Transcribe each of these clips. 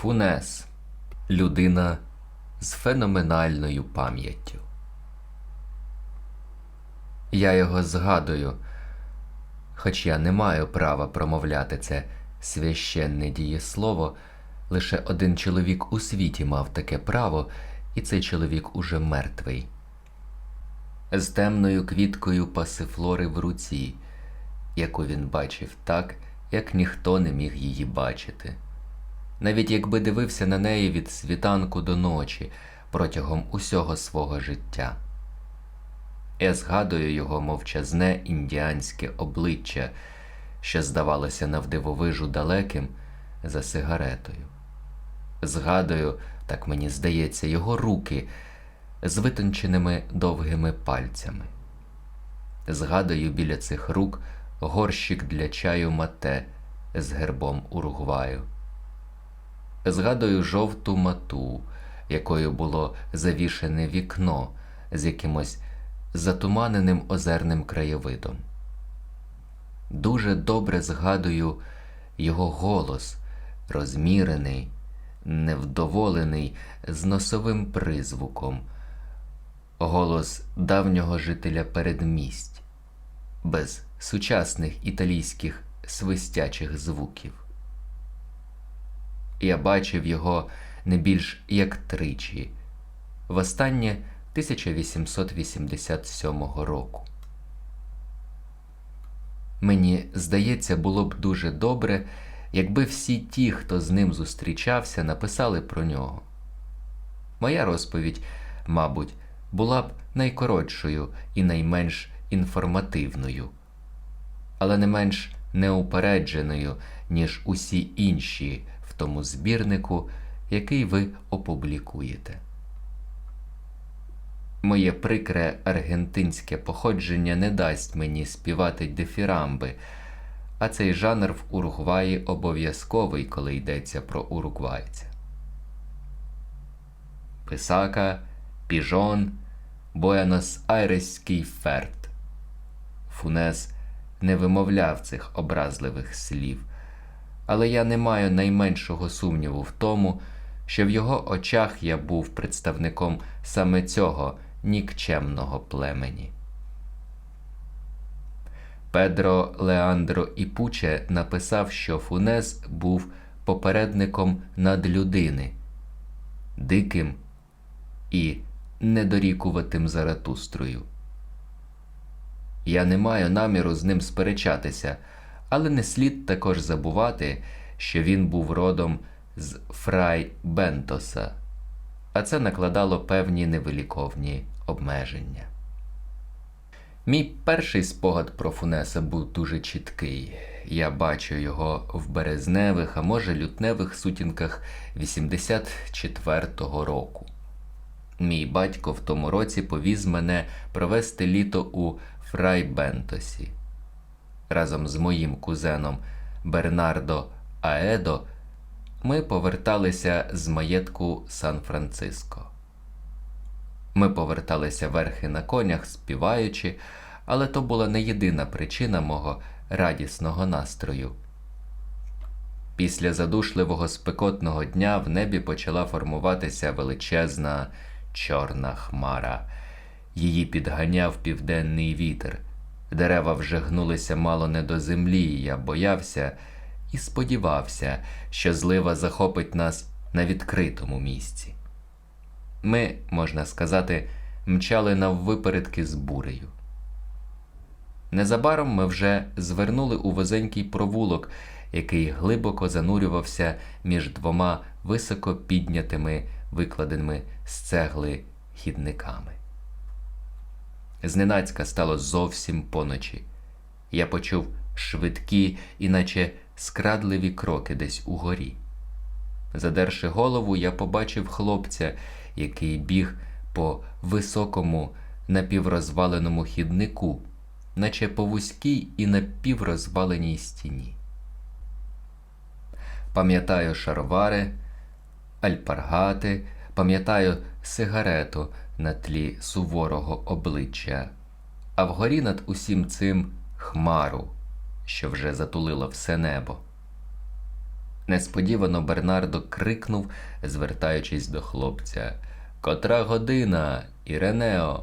Фунес людина з феноменальною пам'яттю. Я його згадую, хоч я не маю права промовляти це священне дієслово, лише один чоловік у світі мав таке право, і цей чоловік уже мертвий. З темною квіткою пасифлори в руці, яку він бачив так, як ніхто не міг її бачити. Навіть якби дивився на неї від світанку до ночі протягом усього свого життя. Я згадую його мовчазне індіанське обличчя, що здавалося навдивовижу далеким за сигаретою. Згадую, так мені здається, його руки з витонченими довгими пальцями. Згадую біля цих рук горщик для чаю мате з гербом Уругваю. Згадую жовту мату, якою було завішене вікно з якимось затуманеним озерним краєвидом. Дуже добре згадую його голос, розмірений, невдоволений, з носовим призвуком, голос давнього жителя передмість, без сучасних італійських свистячих звуків. Я бачив його не більш як тричі, востаннє 1887 року. Мені здається, було б дуже добре, якби всі ті, хто з ним зустрічався, написали про нього. Моя розповідь, мабуть, була б найкоротшою і найменш інформативною, але не менш неупередженою, ніж усі інші тому збірнику, який ви опублікуєте. Моє прикре аргентинське походження не дасть мені співати дифірамби, а цей жанр в Уругваї обов'язковий, коли йдеться про уругвайця. Писака, піжон, Буенос-Айреський ферт. Фунес не вимовляв цих образливих слів, але я не маю найменшого сумніву в тому, що в його очах я був представником саме цього нікчемного племені. Педро Леандро Іпуче написав, що Фунес був попередником надлюдини, диким і недорікуватим Заратустрою. Я не маю наміру з ним сперечатися, але не слід також забувати, що він був родом з Фрай Бентоса, а це накладало певні невиліковні обмеження. Мій перший спогад про Фунеса був дуже чіткий. Я бачу його в березневих, а може лютневих сутінках 84-го року. Мій батько в тому році повіз мене провести літо у Фрайбентосі. Разом з моїм кузеном Бернардо Аедо ми поверталися з маєтку Сан-Франциско. Ми поверталися верхи на конях, співаючи, але то була не єдина причина мого радісного настрою. Після задушливого спекотного дня в небі почала формуватися величезна чорна хмара. Її підганяв південний вітер. Дерева вже гнулися мало не до землі, і я боявся і сподівався, що злива захопить нас на відкритому місці. Ми, можна сказати, мчали наввипередки з бурею. Незабаром ми вже звернули у вузенький провулок, який глибоко занурювався між двома високо піднятими, викладеними з цегли хідниками. Зненацька стало зовсім поночі. Я почув швидкі, іначе скрадливі кроки десь угорі. Задерши голову, я побачив хлопця, який біг по високому напіврозваленому хіднику, наче по вузькій і напіврозваленій стіні. Пам'ятаю шаровари, альпаргати, пам'ятаю сигарету на тлі суворого обличчя, а вгорі над усім цим хмару, що вже затулило все небо. Несподівано Бернардо крикнув, звертаючись до хлопця. Котра година, Іренео.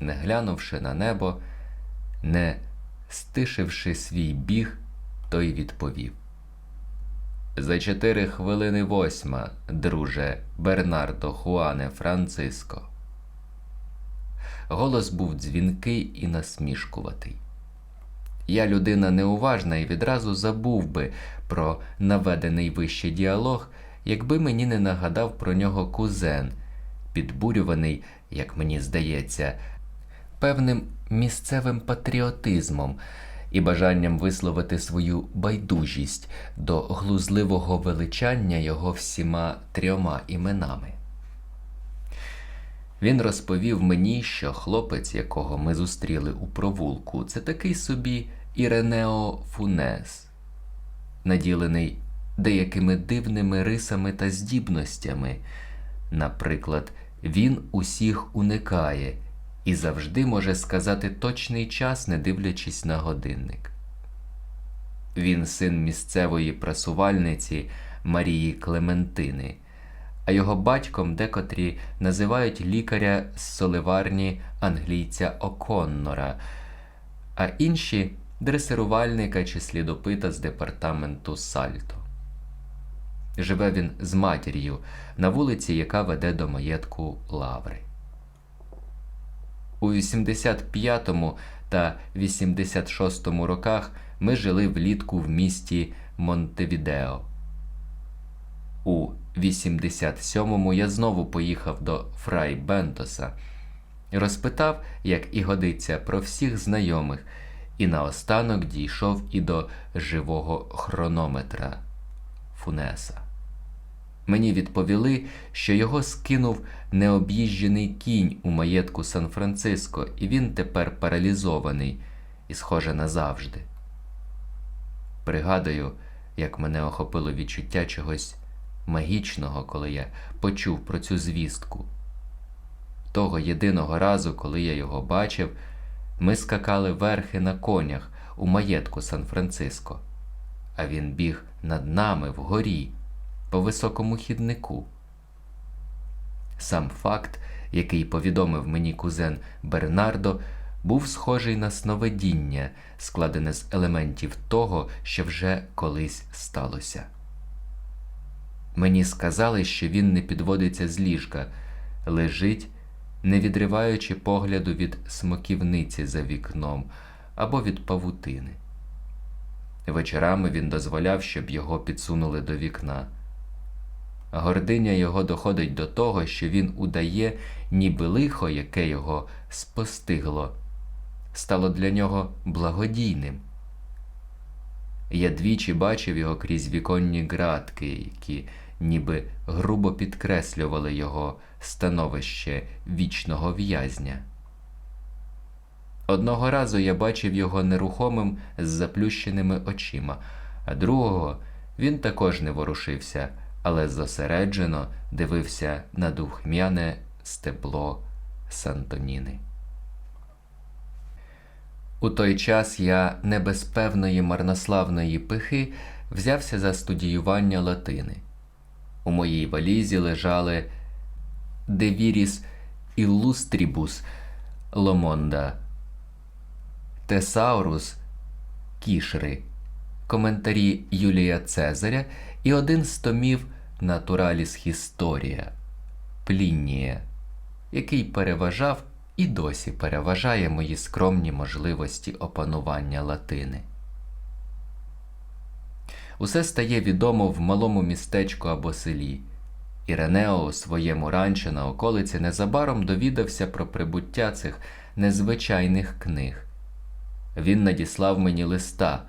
Не глянувши на небо, не стишивши свій біг, той відповів. За чотири хвилини восьма, друже Бернардо Хуане Франциско. Голос був дзвінкий і насмішкуватий. Я людина неуважна і відразу забув би про наведений вище діалог, якби мені не нагадав про нього кузен, підбурюваний, як мені здається, певним місцевим патріотизмом і бажанням висловити свою байдужість до глузливого величання його всіма трьома іменами. Він розповів мені, що хлопець, якого ми зустріли у провулку, це такий собі Іренео Фунес, наділений деякими дивними рисами та здібностями. Наприклад, він усіх уникає і завжди може сказати точний час, не дивлячись на годинник. Він син місцевої прасувальниці Марії Клементини, а його батьком декотрі називають лікаря з соливарні англійця Оконнора, а інші дресирувальника чи слідопита з департаменту Сальто. Живе він з матір'ю на вулиці, яка веде до маєтку Лаври. У 85 та 86 роках ми жили влітку в місті Монтевідео. У 87-му я знову поїхав до Фрай Бентоса, розпитав, як і годиться, про всіх знайомих, і наостанок дійшов і до живого хронометра Фунеса. Мені відповіли, що його скинув необ'їжджений кінь у маєтку Сан-Франциско, і він тепер паралізований і, схоже, назавжди. Пригадую, як мене охопило відчуття чогось магічного, коли я почув про цю звістку. Того єдиного разу, коли я його бачив, ми скакали верхи на конях у маєтку Сан-Франциско, а він біг над нами вгорі по високому хіднику. Сам факт, який повідомив мені кузен Бернардо, був схожий на сновидіння, складене з елементів того, що вже колись сталося. Мені сказали, що він не підводиться з ліжка, лежить, не відриваючи погляду від смоківниці за вікном або від павутини. Вечорами він дозволяв, щоб його підсунули до вікна. Гординя його доходить до того, що він удає, ніби лихо, яке його спостигло, стало для нього благодійним. Я двічі бачив його крізь віконні ґратки, які ніби грубо підкреслювали його становище вічного в'язня. Одного разу я бачив його нерухомим з заплющеними очима, а другого він також не ворушився але зосереджено дивився на духмяне стебло Сантоніни. У той час я не без певної марнославної пихи взявся за студіювання латини. У моїй валізі лежали Девіріс Іллустрібус Ломонда, Тесаурус Кішри, коментарі Юлія Цезаря і один з томів Натураліс Historia Пліннія, який переважав і досі переважає мої скромні можливості опанування латини. Усе стає відомо в малому містечку або селі. Іренео у своєму ранчо на околиці незабаром довідався про прибуття цих незвичайних книг. Він надіслав мені листа,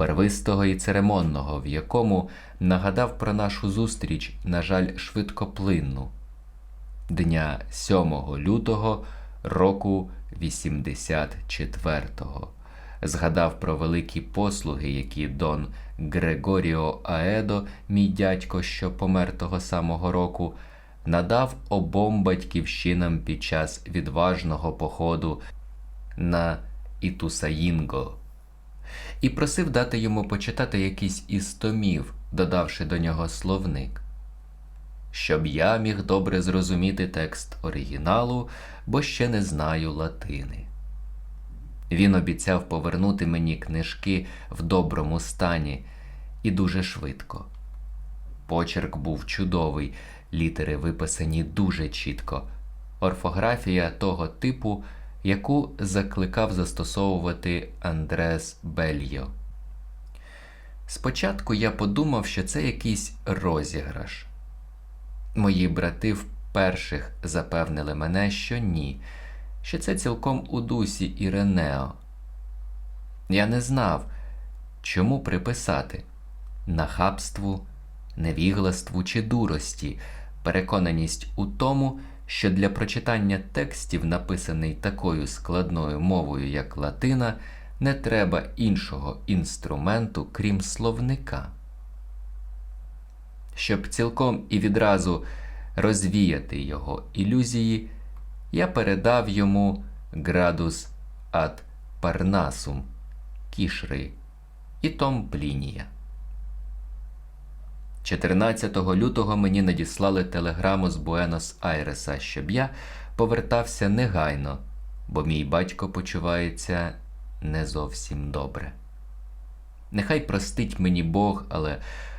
барвистого і церемонного, в якому нагадав про нашу зустріч, на жаль, швидкоплинну, дня 7 лютого року 84-го. Згадав про великі послуги, які Дон Грегоріо Аедо, мій дядько, що помер того самого року, надав обом батьківщинам під час відважного походу на Ітусаїнго і просив дати йому почитати якийсь із томів, додавши до нього словник. Щоб я міг добре зрозуміти текст оригіналу, бо ще не знаю латини. Він обіцяв повернути мені книжки в доброму стані і дуже швидко. Почерк був чудовий, літери виписані дуже чітко, орфографія того типу, яку закликав застосовувати Андрес Бельйо. Спочатку я подумав, що це якийсь розіграш. Мої брати вперших запевнили мене, що ні, що це цілком у дусі Іренео. Я не знав, чому приписати нахабству, невігластву чи дурості, переконаність у тому, що для прочитання текстів, написаний такою складною мовою, як латина, не треба іншого інструменту, крім словника. Щоб цілком і відразу розвіяти його ілюзії, я передав йому градус ад Парнасум Кішри і Том Плінія. 14 лютого мені надіслали телеграму з Буенос Айреса, щоб я повертався негайно, бо мій батько почувається не зовсім добре. Нехай простить мені Бог, але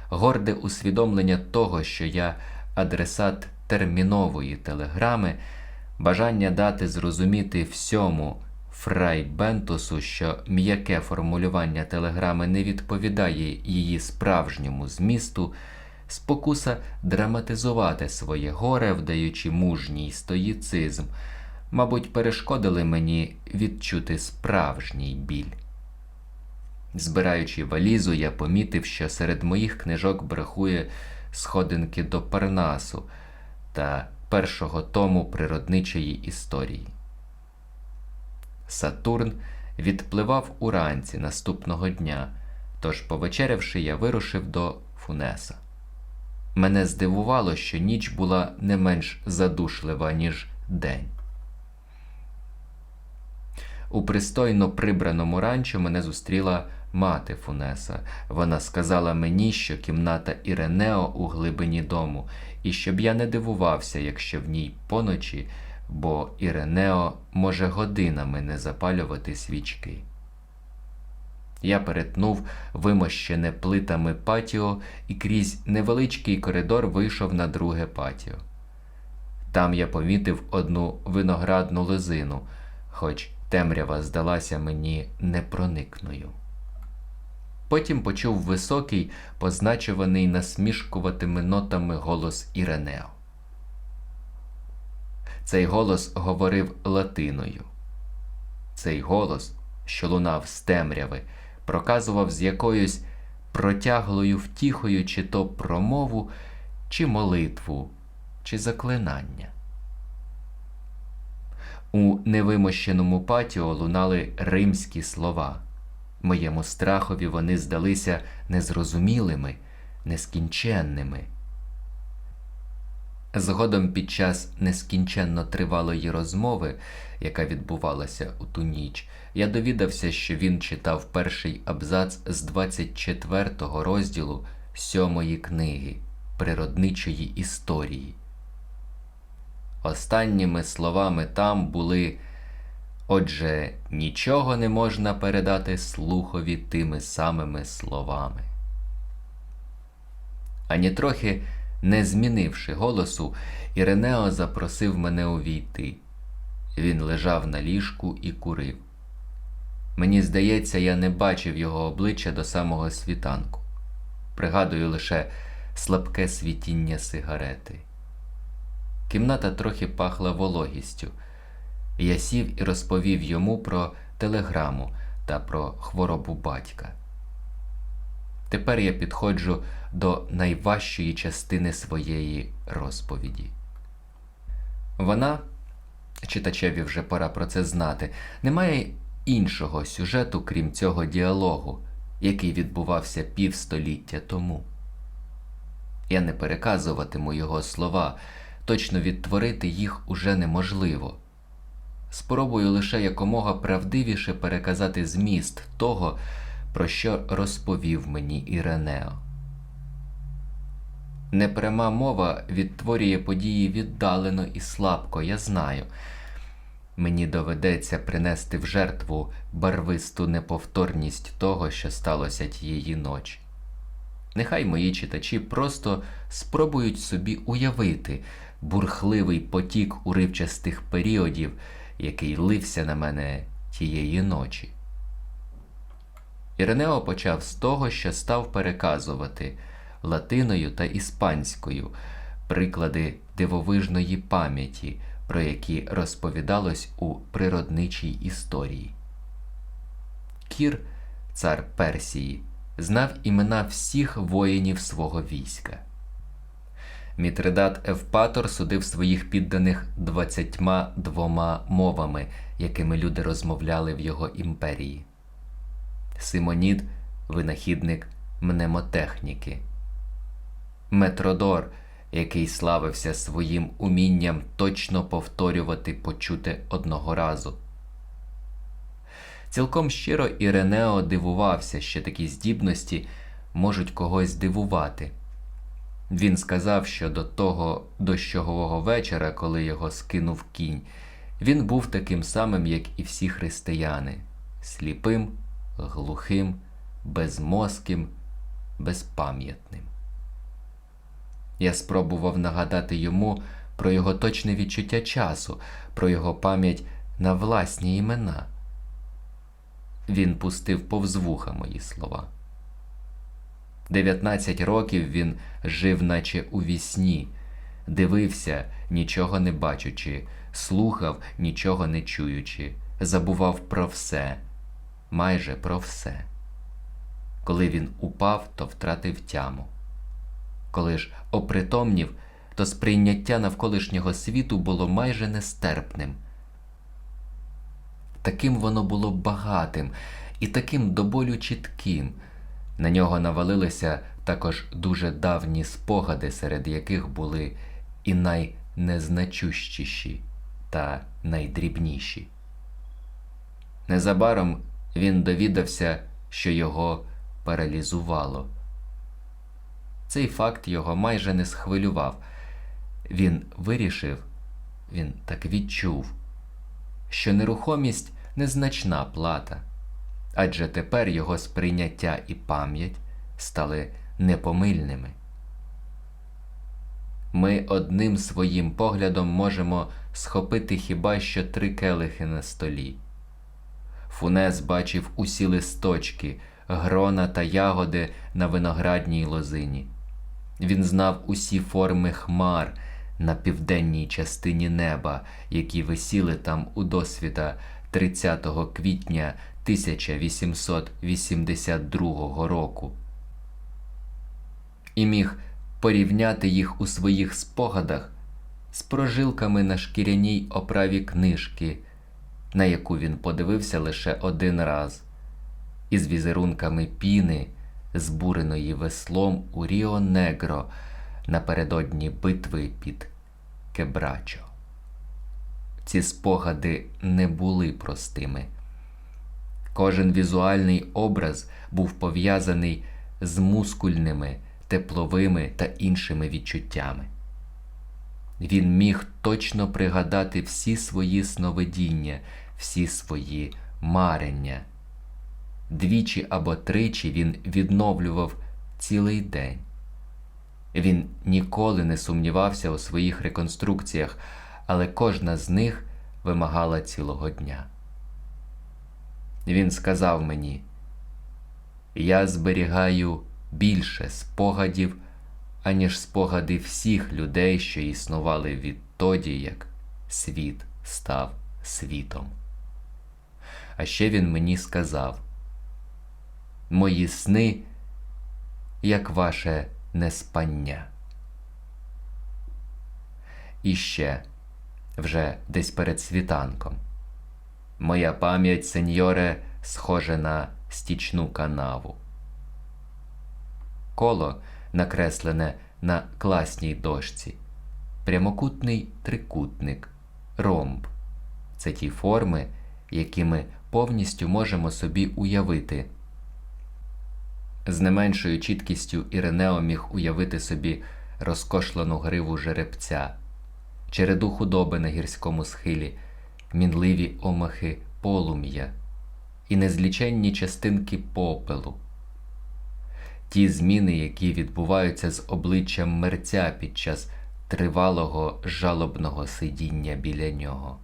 горде усвідомлення того, що я адресат термінової телеграми, бажання дати зрозуміти всьому Фрай Бентусу, що м'яке формулювання телеграми не відповідає її справжньому змісту, спокуса драматизувати своє горе, вдаючи мужній стоїцизм, мабуть, перешкодили мені відчути справжній біль. Збираючи валізу, я помітив, що серед моїх книжок брахує сходинки до Парнасу та першого тому природничої історії. Сатурн відпливав уранці наступного дня, тож, повечерявши, я вирушив до Фунеса. Мене здивувало, що ніч була не менш задушлива, ніж день. У пристойно прибраному ранчо мене зустріла мати Фунеса. Вона сказала мені, що кімната Іренео у глибині дому, і щоб я не дивувався, якщо в ній поночі, бо Іренео може годинами не запалювати свічки. Я перетнув вимощене плитами патіо і крізь невеличкий коридор вийшов на друге патіо. Там я помітив одну виноградну лозину, хоч темрява здалася мені непроникною. Потім почув високий, позначуваний насмішкуватими нотами голос Іренео. Цей голос говорив латиною. Цей голос, що лунав з темряви, проказував з якоюсь протяглою втіхою чи то промову, чи молитву, чи заклинання. У невимощеному патіо лунали римські слова. Моєму страхові вони здалися незрозумілими, нескінченними. Згодом під час нескінченно тривалої розмови, яка відбувалася у ту ніч, я довідався, що він читав перший абзац з 24-го розділу сьомої книги природничої історії. Останніми словами там були Отже, нічого не можна передати слухові тими самими словами. Ані трохи не змінивши голосу, Іренео запросив мене увійти. Він лежав на ліжку і курив. Мені здається, я не бачив його обличчя до самого світанку. Пригадую лише слабке світіння сигарети. Кімната трохи пахла вологістю. Я сів і розповів йому про телеграму та про хворобу батька. Тепер я підходжу до найважчої частини своєї розповіді. Вона, читачеві вже пора про це знати, не має іншого сюжету, крім цього діалогу, який відбувався півстоліття тому. Я не переказуватиму його слова, точно відтворити їх уже неможливо. Спробую лише якомога правдивіше переказати зміст того, про що розповів мені Іренео. Непряма мова відтворює події віддалено і слабко, я знаю. Мені доведеться принести в жертву барвисту неповторність того, що сталося тієї ночі. Нехай мої читачі просто спробують собі уявити бурхливий потік уривчастих періодів, який лився на мене тієї ночі. Іренео почав з того, що став переказувати латиною та іспанською приклади дивовижної пам'яті, про які розповідалось у природничій історії. Кір, цар Персії, знав імена всіх воїнів свого війська. Мітридат Евпатор судив своїх підданих двадцятьма двома мовами, якими люди розмовляли в його імперії. Симонід винахідник мнемотехніки. Метродор, який славився своїм умінням точно повторювати почуте одного разу. Цілком щиро Іренео дивувався, що такі здібності можуть когось дивувати. Він сказав, що до того дощового вечора, коли його скинув кінь, він був таким самим, як і всі християни сліпим, глухим, безмозким, безпам'ятним. Я спробував нагадати йому про його точне відчуття часу, про його пам'ять на власні імена. Він пустив повз вуха мої слова. Дев'ятнадцять років він жив, наче у вісні, дивився, нічого не бачучи, слухав, нічого не чуючи, забував про все, майже про все. Коли він упав, то втратив тяму. Коли ж опритомнів, то сприйняття навколишнього світу було майже нестерпним. Таким воно було багатим і таким до болю чітким. На нього навалилися також дуже давні спогади, серед яких були і найнезначущіші та найдрібніші. Незабаром він довідався, що його паралізувало. Цей факт його майже не схвилював. Він вирішив, він так відчув, що нерухомість незначна плата, адже тепер його сприйняття і пам'ять стали непомильними. Ми одним своїм поглядом можемо схопити хіба що три келихи на столі. Фунес бачив усі листочки, грона та ягоди на виноградній лозині. Він знав усі форми хмар на південній частині неба, які висіли там у досвіта 30 квітня 1882 року. І міг порівняти їх у своїх спогадах з прожилками на шкіряній оправі книжки, на яку він подивився лише один раз, із візерунками піни збуреної веслом у Ріо Негро напередодні битви під Кебрачо. Ці спогади не були простими. Кожен візуальний образ був пов'язаний з мускульними, тепловими та іншими відчуттями. Він міг точно пригадати всі свої сновидіння, всі свої марення двічі або тричі він відновлював цілий день. Він ніколи не сумнівався у своїх реконструкціях, але кожна з них вимагала цілого дня. Він сказав мені, я зберігаю більше спогадів, аніж спогади всіх людей, що існували відтоді, як світ став світом. А ще він мені сказав мої сни, як ваше неспання. І ще, вже десь перед світанком, моя пам'ять, сеньоре, схоже на стічну канаву. Коло накреслене на класній дошці, прямокутний трикутник, ромб це ті форми, які ми повністю можемо собі уявити З не меншою чіткістю Іринео міг уявити собі розкошлену гриву жеребця, череду худоби на гірському схилі, мінливі омахи полум'я і незліченні частинки попелу. Ті зміни, які відбуваються з обличчям мерця під час тривалого жалобного сидіння біля нього.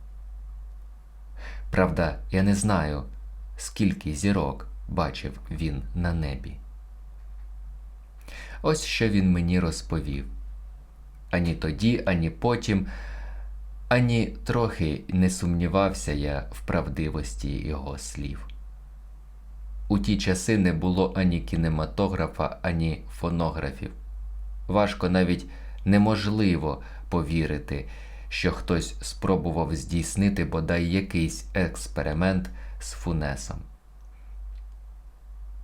Правда, я не знаю, скільки зірок бачив він на небі. Ось що він мені розповів. Ані тоді, ані потім, ані трохи не сумнівався я в правдивості його слів. У ті часи не було ані кінематографа, ані фонографів. Важко навіть неможливо повірити, що хтось спробував здійснити бодай якийсь експеримент з фунесом.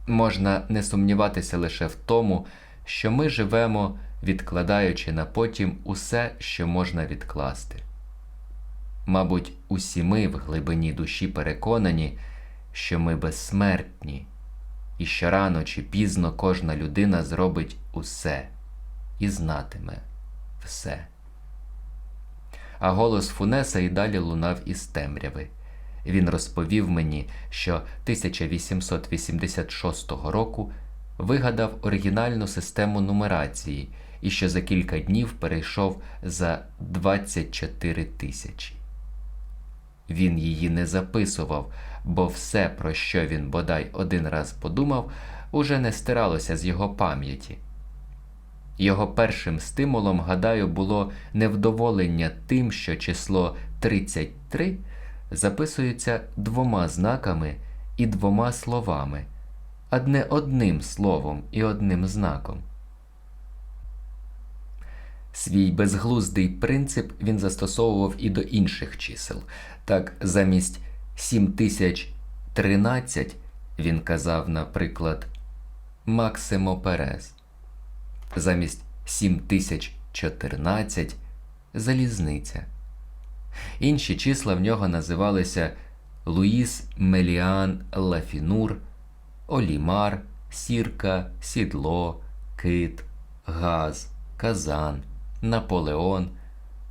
Можна не сумніватися лише в тому, що ми живемо, відкладаючи на потім усе, що можна відкласти. Мабуть, усі ми в глибині душі переконані, що ми безсмертні, і що рано чи пізно кожна людина зробить усе і знатиме все. А голос Фунеса і далі лунав із темряви. Він розповів мені, що 1886 року вигадав оригінальну систему нумерації і що за кілька днів перейшов за 24 тисячі. Він її не записував, бо все, про що він бодай один раз подумав, уже не стиралося з його пам'яті. Його першим стимулом, гадаю, було невдоволення тим, що число 33 записується двома знаками і двома словами, а не одним словом і одним знаком. Свій безглуздий принцип він застосовував і до інших чисел. Так, замість 7013 він казав, наприклад, Максимо Перес, замість 7014 залізниця. Інші числа в нього називалися Луїс Меліан Лафінур, Олімар, Сірка, Сідло, Кит, Газ, Казан, Наполеон,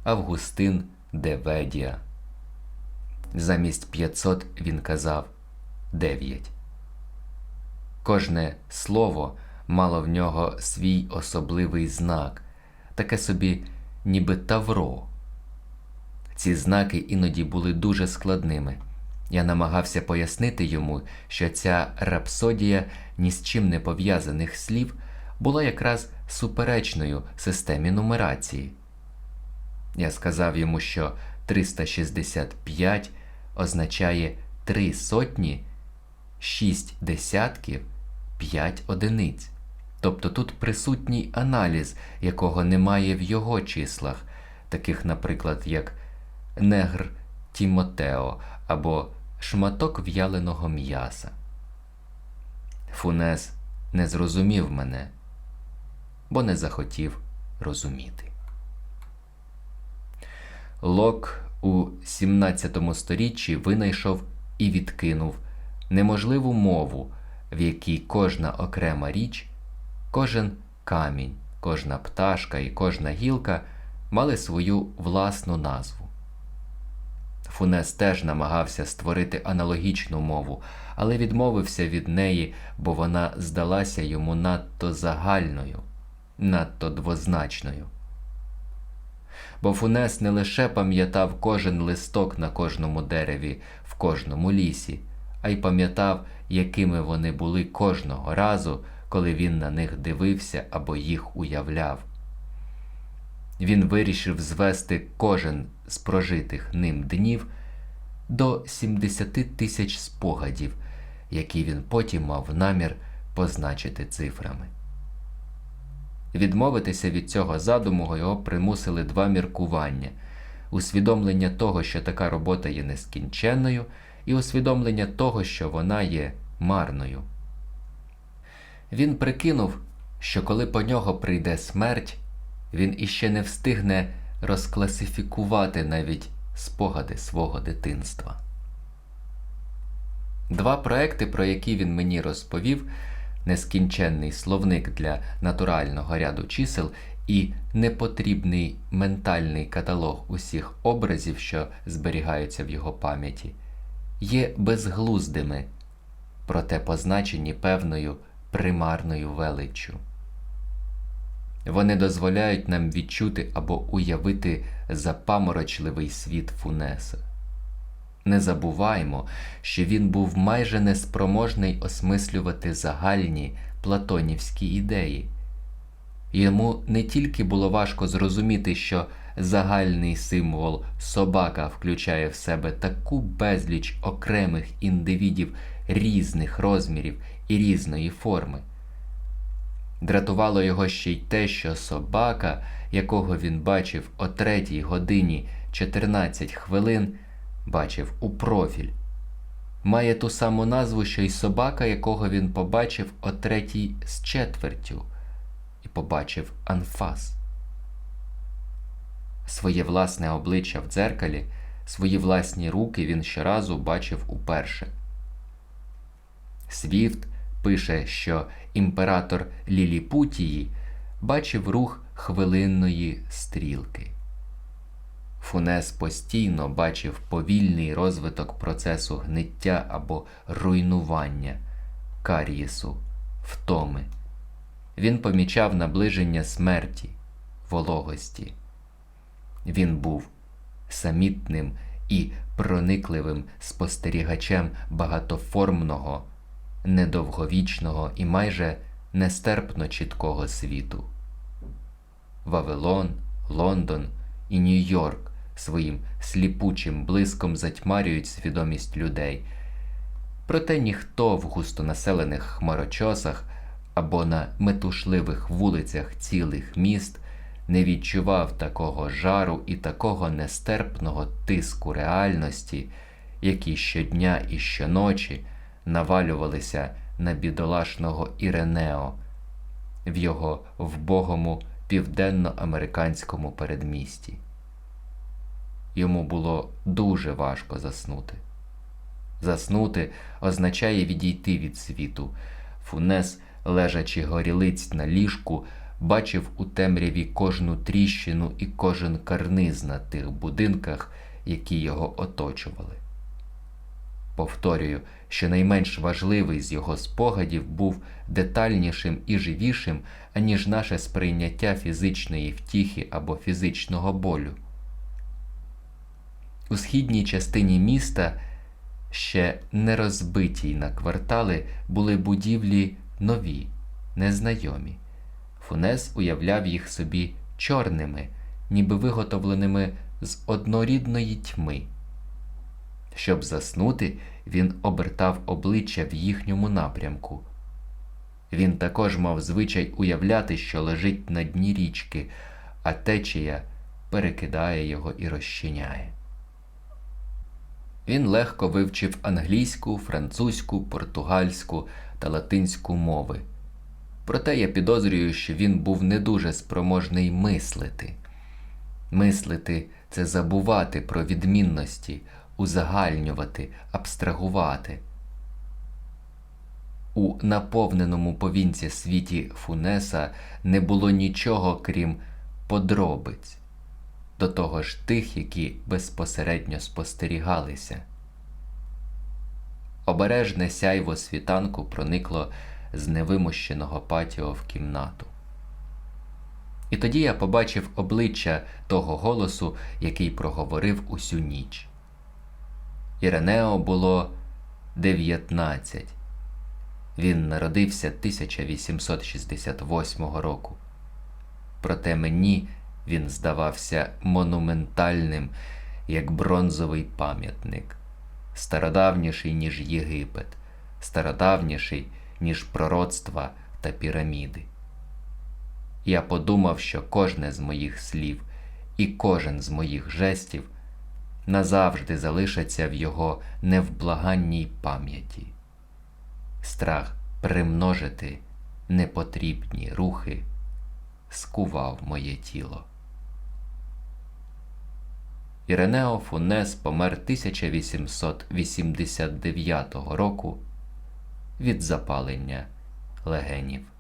Августин Деведія. Замість 500 він казав 9. Кожне слово мало в нього свій особливий знак, таке собі, ніби тавро. Ці знаки іноді були дуже складними. Я намагався пояснити йому, що ця рапсодія ні з чим не пов'язаних слів була якраз суперечною системі нумерації. Я сказав йому, що 365 означає три сотні, шість десятків, п'ять одиниць. Тобто тут присутній аналіз, якого немає в його числах, таких, наприклад, як негр Тімотео або шматок в'яленого м'яса. Фунес не зрозумів мене, бо не захотів розуміти. Лок у 17 сторіччі винайшов і відкинув неможливу мову, в якій кожна окрема річ, кожен камінь, кожна пташка і кожна гілка мали свою власну назву. Фунес теж намагався створити аналогічну мову, але відмовився від неї, бо вона здалася йому надто загальною, надто двозначною. Бо Фунес не лише пам'ятав кожен листок на кожному дереві в кожному лісі, а й пам'ятав, якими вони були кожного разу, коли він на них дивився або їх уявляв. Він вирішив звести кожен з прожитих ним днів до 70 тисяч спогадів, які він потім мав намір позначити цифрами. Відмовитися від цього задуму його примусили два міркування усвідомлення того, що така робота є нескінченною, і усвідомлення того, що вона є марною. Він прикинув, що коли по нього прийде смерть, він іще не встигне розкласифікувати навіть спогади свого дитинства. Два проекти, про які він мені розповів, нескінченний словник для натурального ряду чисел і непотрібний ментальний каталог усіх образів, що зберігаються в його пам'яті, є безглуздими, проте позначені певною примарною величчю. Вони дозволяють нам відчути або уявити запаморочливий світ Фунеса. Не забуваймо, що він був майже неспроможний осмислювати загальні платонівські ідеї. Йому не тільки було важко зрозуміти, що загальний символ собака включає в себе таку безліч окремих індивідів різних розмірів і різної форми. Дратувало його ще й те, що собака, якого він бачив о третій годині 14 хвилин, бачив у профіль, має ту саму назву, що й собака, якого він побачив о третій з четвертю, і побачив анфас. Своє власне обличчя в дзеркалі, свої власні руки він щоразу бачив уперше. Свіфт пише, що імператор Ліліпутії бачив рух хвилинної стрілки. Фунес постійно бачив повільний розвиток процесу гниття або руйнування, кар'єсу, втоми. Він помічав наближення смерті, вологості. Він був самітним і проникливим спостерігачем багатоформного, недовговічного і майже нестерпно чіткого світу. Вавилон, Лондон і Нью-Йорк своїм сліпучим блиском затьмарюють свідомість людей. Проте ніхто в густонаселених хмарочосах або на метушливих вулицях цілих міст не відчував такого жару і такого нестерпного тиску реальності, які щодня і щоночі навалювалися на бідолашного Іренео в його вбогому південноамериканському передмісті. Йому було дуже важко заснути. Заснути означає відійти від світу. Фунес, лежачи горілиць на ліжку, бачив у темряві кожну тріщину і кожен карниз на тих будинках, які його оточували. Повторюю, що найменш важливий з його спогадів був детальнішим і живішим, аніж наше сприйняття фізичної втіхи або фізичного болю. У східній частині міста, ще не розбитій на квартали, були будівлі нові, незнайомі. Фунес уявляв їх собі чорними, ніби виготовленими з однорідної тьми. Щоб заснути, він обертав обличчя в їхньому напрямку. Він також мав звичай уявляти, що лежить на дні річки, а течія перекидає його і розчиняє. Він легко вивчив англійську, французьку, португальську та латинську мови. Проте я підозрюю, що він був не дуже спроможний мислити. Мислити це забувати про відмінності, узагальнювати, абстрагувати. У наповненому повінці світі Фунеса не було нічого, крім подробиць, до того ж тих, які безпосередньо спостерігалися. Обережне сяйво світанку проникло з невимощеного патіо в кімнату. І тоді я побачив обличчя того голосу, який проговорив усю ніч. Іренео було 19. Він народився 1868 року. Проте мені він здавався монументальним, як бронзовий пам'ятник, стародавніший, ніж Єгипет, стародавніший, ніж пророцтва та піраміди. Я подумав, що кожне з моїх слів і кожен з моїх жестів назавжди залишаться в його невблаганній пам'яті. Страх примножити непотрібні рухи скував моє тіло. Іренео Фунес помер 1889 року від запалення легенів.